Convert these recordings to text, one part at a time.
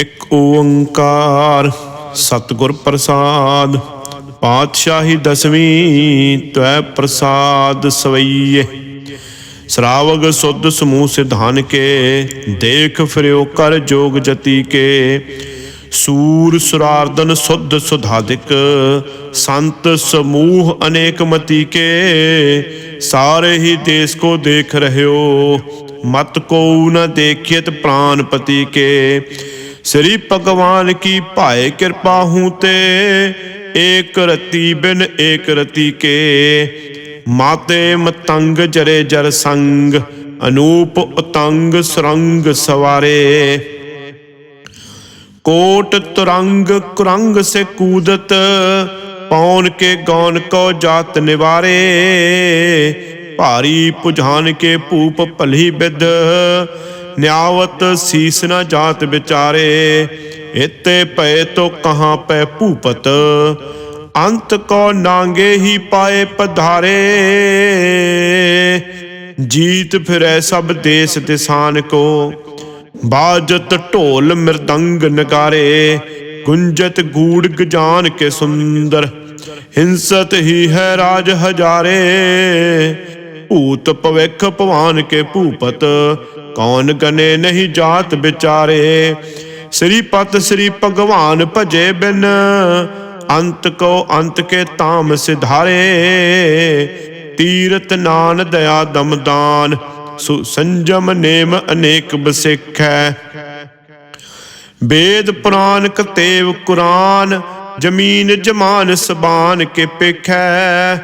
ਇਕ ਓੰਕਾਰ ਸਤਿਗੁਰ ਪ੍ਰਸਾਦ, ਪਾਤਸ਼ਾਹੀ ਦਸਵੀਂ ਤਵੈ ਪ੍ਰਸਾਦ ਸਵਈਏ। ਸਰਾਵਗ ਸੁਧ ਸਮੂਹ ਸਿਧਾਨ ਕੇ, ਦੇਖ ਫਿਰਿਓ ਕਰ ਜੋਗ ਜਤੀ ਕੇ। ਸੂਰ ਸੁਰਾਰਦਨ ਸੁਧ ਸੁਧਾਦਿਕ, ਸੰਤ ਸਮੂਹ ਅਨੇਕ ਮਤੀ ਕੇ। ਸਾਰੇ ਹੀ ਦੇਸ ਕੋ ਦੇਖ ਰਹਿਓ ਮਤ ਕੋ ਨ ਦੇਖਿਤ ਪ੍ਰਾਨਪਤੀ ਕੇ। ਸ੍ਰੀ ਭਗਵਾਨ ਕੀ ਭਾਏ ਕਿਰਪਾ ਹੂੰ ਤੇ, ਏਕ ਰਤੀ ਬਿਨ ਏਕ ਰਤੀ ਕੇ। ਮਾਤੇ ਮਤੰਗ ਜਰੇ ਜਰ ਸੰਗ, ਅਨੂਪ ਉਤੰਗ ਸਰੰਗ ਸਵਾਰੇ। ਕੋਟ ਤੁਰੰਗ ਕੁਰੰਗ ਸੇ ਕੂਦਤ ਪੌਨ ਕੇ ਗੌਨ ਕੋ ਜਾਤ ਨਿਵਾਰੇ। ਭਾਰੀ ਪੁਝਾਨ ਕੇ ਭੂਪ ਭਲੀ ਬਿਦ ਨਿਆਵਤ ਸੀਸ ਨ ਜਾਤ ਵਿਚਾਰੇ, ਇਤੇ ਪਏ ਤੋ ਕਹਾਂ ਪੈ ਭੂਪਤ। ਅੰਤ ਕੋ ਨਾਂਗੇ ਹੀ ਪਾਏ ਪਧਾਰੇ। ਜੀਤ ਫਿਰੈ ਸਭ ਦੇਸ ਦਿਸਾਨ ਕੋ। ਬਾਜਤ ਢੋਲ ਮਿਰਦੰਗ ਨਗਾਰੇ, ਗੁੰਜਤ ਗੂੜ ਗਜਾਨ ਕੇ ਸੁੰਦਰ। ਹਿੰਸਤ ਹੀ ਹੈ ਰਾਜ ਹਜ਼ਾਰੇ। ਭੂਤ ਭਵਿਖ ਭਵਾਨ ਕੇ ਭੂਪਤ, ਕੌਣ ਗਨੇ ਨਹੀਂ ਜਾਤ ਵਿਚਾਰੇ? ਸ੍ਰੀ ਪਤ ਸ੍ਰੀ ਭਗਵਾਨ ਭਜੇ ਬਿਨ, ਅੰਤ ਕੋ ਅੰਤ ਕੇ ਤਾਮ ਸਿਧਾਰੇ। ਤੀਰਤ ਨਾਨ ਦਇਆ ਦਮਦਾਨ ਸੁ ਸੰਜਮ ਨੇਮ ਅਨੇਕ ਬਸਿਖੈ। ਵੇਦ ਪੁਰਾਨ ਕਤੇਵ ਕੁਰਾਨ, ਜਮੀਨ ਜਮਾਨ ਸਬਾਨ ਕੇ ਪੇਖੈ।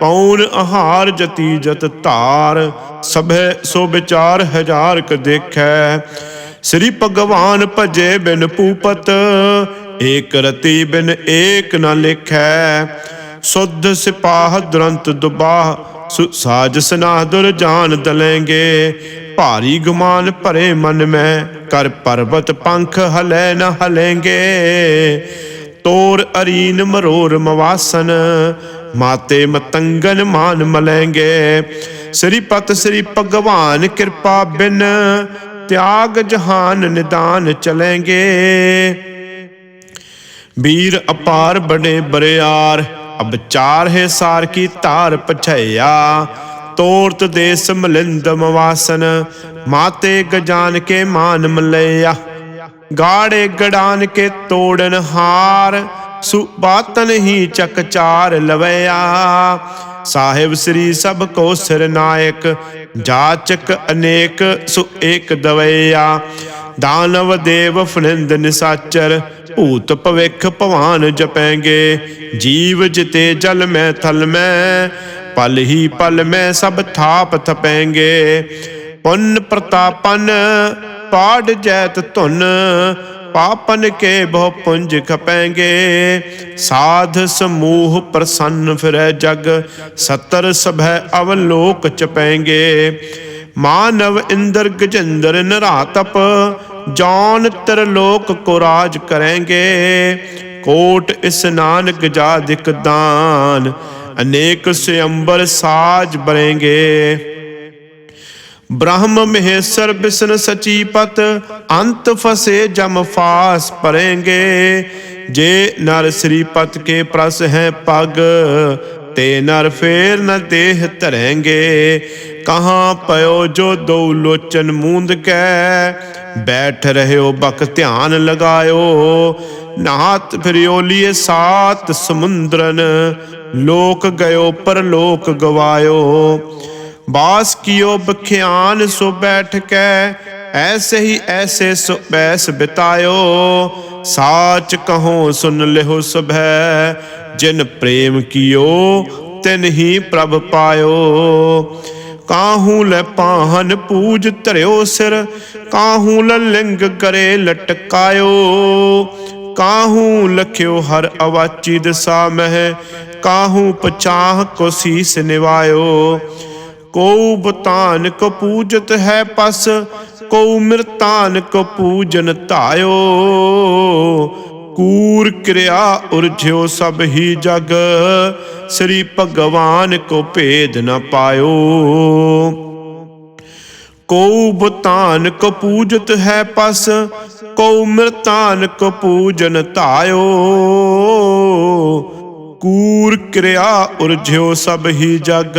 ਪੌਣ ਆਹਾਰ ਜਤੀ ਜਤ ਧਾਰ, ਸਭੈ ਸੋ ਵਿਚਾਰ ਹਜ਼ਾਰ ਕ ਦੇਖੈ। ਸ੍ਰੀ ਭਗਵਾਨ ਭਜੇ ਬਿਨ ਪੂਪਤ ਏਕ ਰਤੀ ਬਿਨ ਏਕ ਨ ਲਿਖੈ। ਸੁਧ ਸਿਪਾਹ ਦੁਰੰਤ ਦੁਬਾਹ, ਸੁ ਸਾਜ ਸਨਾਹ ਦੁਰ ਜਾਨ ਦਲੇਂਗੇ। ਭਾਰੀ ਗੁਮਾਨ ਭਰੇ ਮਨ ਮੈਂ, ਕਰ ਪਰਬਤ ਪੰਖ ਹਲੇ ਨ ਹਲੇਂਗੇ। ਤੋਰ ਅਰੀਨ ਮਰੋਰ ਮਵਾਸਨ, ਮਾਤੇ ਮਤੰਗਨ ਮਾਨ ਮਲੇਂਗੇ। ਸ੍ਰੀ ਪਤ ਸ੍ਰੀ ਭਗਵਾਨ ਕਿਰਪਾ ਬਿਨ, ਤਿਆਗ ਜਹਾਨ ਨਿਦਾਨ ਚਲੇਂਗੇ। ਵੀਰ ਅਪਾਰ ਬਣੇ ਬਰਿਆਰ ਅਬ ਚਾਰ ਹੈ ਸਾਰ ਕੀ ਧਾਰ ਪਛਈਆ ਤੋਰਤ ਦੇਸ ਮਲਿੰਦ ਮਵਾਸਨ, ਮਾਤੇ ਗਜਾਨ ਕੇ ਮਾਨ ਮਲਈਆ ਗਾੜੇ ਗੜਾਨ ਕੇ ਤੋੜਨ ਹਾਰ ਸੁਬਾਤਨ ਹੀ ਚਕਚਾਰ ਲਵਿਆ ਸਾਹਿਬ ਸ੍ਰੀ ਸਭ ਕੋ ਸਿਰ ਨਾਇਕ, ਜਾਚਕ ਅਨੇਕ, ਸੁ ਏਕ ਦਵਈਆ। ਦਾਨਵ ਦੇਵ ਫਨਿੰਦ ਨਿਸਾਚਰ, ਭੂਤ ਭਵਿਖ ਭਵਾਨ ਜਪੈਂਗੇ। ਜੀਵ ਜਿਤੇ ਜਲ ਮੈਂ ਥਲ ਮੈਂ, ਪਲ ਹੀ ਪਲ ਮੈਂ ਸਭ ਥਾਪ ਥਪੈਂਗੇ। ਪੁੰਨ ਪ੍ਰਤਾਪਨ ਪਾੜ ਜੈਤ ਧੁਨ, ਪਾਪਨ ਕੇ ਬਹੁ ਪੁੰਜ ਖਪੈਂਗੇ। ਸਾਧ ਸਮੂਹ ਪ੍ਰਸੰਨ ਫਿਰੈ ਜਗ, ਸਤਰ ਸਭੈ ਅਵਲੋਕ ਚਪੈਂਗੇ। ਮਾਨਵ ਇੰਦਰ ਗਜਿੰਦਰ ਨਰਾਤਪ, ਜੌਨ ਤਰਲੋਕ ਕੋ ਰਾਜ ਕਰੇਂਗੇ। ਕੋਟ ਇਸਨਾਨ ਗਜਾਦਿਕ ਦਾਨ, ਅਨੇਕ ਸਿਅੰਬਰ ਸਾਜ ਬਰੇਂਗੇ। ਬ੍ਰਹਮ ਮਹੇਸ਼ਰ ਬਿਸ਼ਨ ਸਚੀ ਪਤ, ਅੰਤ ਫਸੇ ਜਮ ਫਾਸ ਪਰੇਂਗੇ ਜੇ ਨਰ ਸ੍ਰੀ ਪਤ ਕੇ ਪ੍ਰਸ ਹੈ ਪਗ, ਤੇ ਨਰ ਫੇਰ ਨ ਦੇਹ ਧਰੇਂਗੇ। ਕਹਾਂ ਪਇਓ ਜੋ ਦੋ ਲੋਚਨ ਮੂੰਦ ਕੈ, ਬੈਠ ਰਹਿਓ ਬਕ ਧਿਆਨ ਲਗਾਇਓ। ਨਾਤ ਫਿਰਿਓ ਸਾਤ ਸਮੁੰਦਰਨ, ਲੋਕ ਗਇਓ ਪਰ ਲੋਕ ਗਵਾਇਓ। ਬਾਸ ਕੀਓ ਬਖਿਆਨ ਸੋ ਬੈਠ ਕੇ ਐਸੇ ਹੀ ਐਸੇ ਸੋ ਬੈਸ ਬਿਤਾਇਓ। ਸਾਚ ਕਹੋ ਸੁਨ ਲਿਓ ਸਭੈ, ਜਿਨ ਪ੍ਰੇਮ ਕੀਓ, ਤਿਨ ਹੀ ਪ੍ਰਭ ਪਾਇਓ। ਕਾਹੂ ਲੈ ਪਾਹਨ ਪੂਜ ਧਰਿਓ ਸਿਰ, ਕਾਹੂ ਲਿੰਗ ਕਰੇ ਲਟਕਾਇਓ। ਕਾਹੂ ਲਖਿਓ ਹਰ ਅਵਾਚੀ ਦਸਾ ਮਹਿ, ਕਾਹੂ ਪਚਾਹ ਕੋ ਸੀਸ ਨਿਵਾਇਓ। ਕੋ ਬਤਾਨ ਕੋ ਪੂਜਤ ਹੈ ਪਸ ਕੋ ਮਿਰਤਾਨ ਕੋ ਪੂਜਨ ਧਾਇਓ। ਕੂਰ ਕਿਰਿਆ ਉਰਝਿਓ ਸਭ ਹੀ ਜਗ, ਸ੍ਰੀ ਭਗਵਾਨ ਕੋ ਭੇਦ ਨ ਪਾਇਓ। ਕਉ ਬਤਾਨ ਕੋ ਪੂਜਤ ਹੈ ਪਸ, ਕਉ ਮਿਰਤਾਨ ਕੋ ਪੂਜਨ ਧਾਇਓ। ਕੂਰ ਕਿਰਿਆ ਉਰਝਿਓ ਸਭ ਹੀ ਜਗ